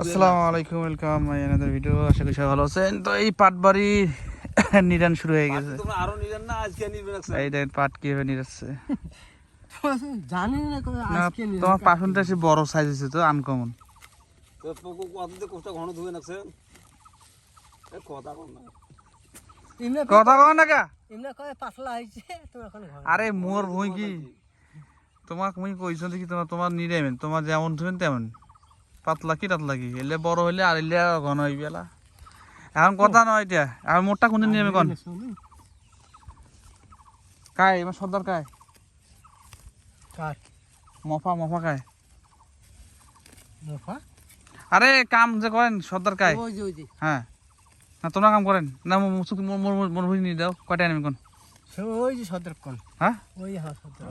আসসালামু আলাইকুম welcome my another video আশা করি সবাই ভালো আছেন। তো এই পাট বাড়ি নিরান শুরু হয়ে গেছে। তোমরা আরও নিলেন না আজকে এই দেখেন পাট কীভাবে নিরাচ্ছে। জানি না কবে আজকে তোমার পাশুনটা সে বড় সাইজ হয়েছে তো আনকমন তো পোকো কততে কোষ্টা ঘন ধুয়ে নাকছে। এ কথা কম না। কথা কও না কা? কবে পাতলা তুমি এখন আরে মোর ভুঁই কি? তোমাক মুই কইছো দেখি তোমার তোমার নিরামেন তোমার যেমন ধুবেন তেমন। পাতলা কি টাতলা কি? এলে বড় হইলে আর এলে ঘন হইবে এলা। এখন কথা নয় এটা আর মোটটা কোনদিন নিরামে কন। কায় এবার সর্দার কায় কাট মফা মফা কায় মোফা? আরে কাম যে করেন সর্দার কায় হ্যাঁ না তোমরা কাম করেন না মুসুক মোর ভুঁই নিয়ে দাও কয়টা আনবেন কোন। ওই যে সদর কোন। হ্যাঁ ওই হ্যাঁ সদর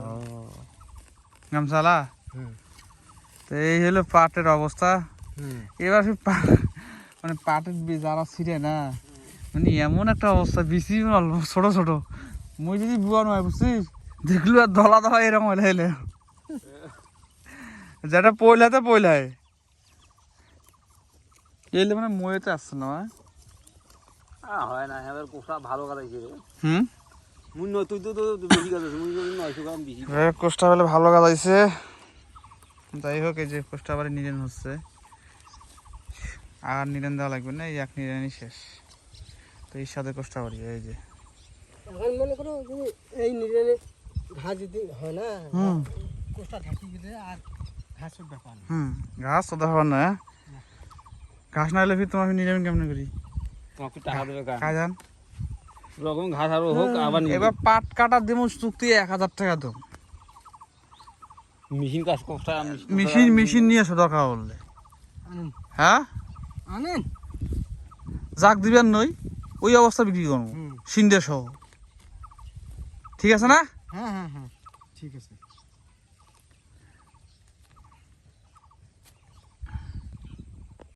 গামছালা হুম। তো এই হলো পাটের অবস্থা। এবার মানে পাটের বীজ যারা ছিঁড়ে না মানে এমন একটা অবস্থা বেশি ছোট ছোট। মুই যদি বুয়া নয় বুঝছিস? দেখলু আর ধলা ধলা এরকম হইলে হইলে। যেটা পয়লাতে পয়লায় এলে মানে ময়েতে আসছে না হ্যাঁ? হয় না এবার কোষ্টা ভালো গালাইছে রে। হুম? মুই নয় তুই তো বেশি গাছ মুই নয়শো গ্রাম বেশি। কোষ্টা ভালো যাই হোক এই যে কোষ্টা বাড়ি নিরেন হচ্ছে। আর নিরেন দেওয়া লাগবে না এই এক নিরেনই শেষ। তো এর সাথে কোষ্টা বাড়ি এই যে। এখন মনে করো এই নিরেনে ঘাস যদি হয় না হুম। কোষ্টা ঢাকি দিলে আর ঘাসের ব্যাপার হুম ঘাস তো না হ্যাঁ? ঘাস না হলে ফির তোমার নিরামিন কেমন করি? তোমাকে টাকা দেবে কা কাজ আন রকম ঘাস আরও হোক আবার এবার পাট কাটার দেবো চুক্তি এক হাজার টাকা তো মেশিন কাজ মেশিন মেশিন নিয়ে এসো দরকার বললে আনেন। হ্যাঁ? আনেন। যাক দিবেন নই। ওই অবস্থা বিক্রি করব। সিন্ডে সহ। ঠিক আছে না? হ্যাঁ হ্যাঁ হ্যাঁ। ঠিক আছে।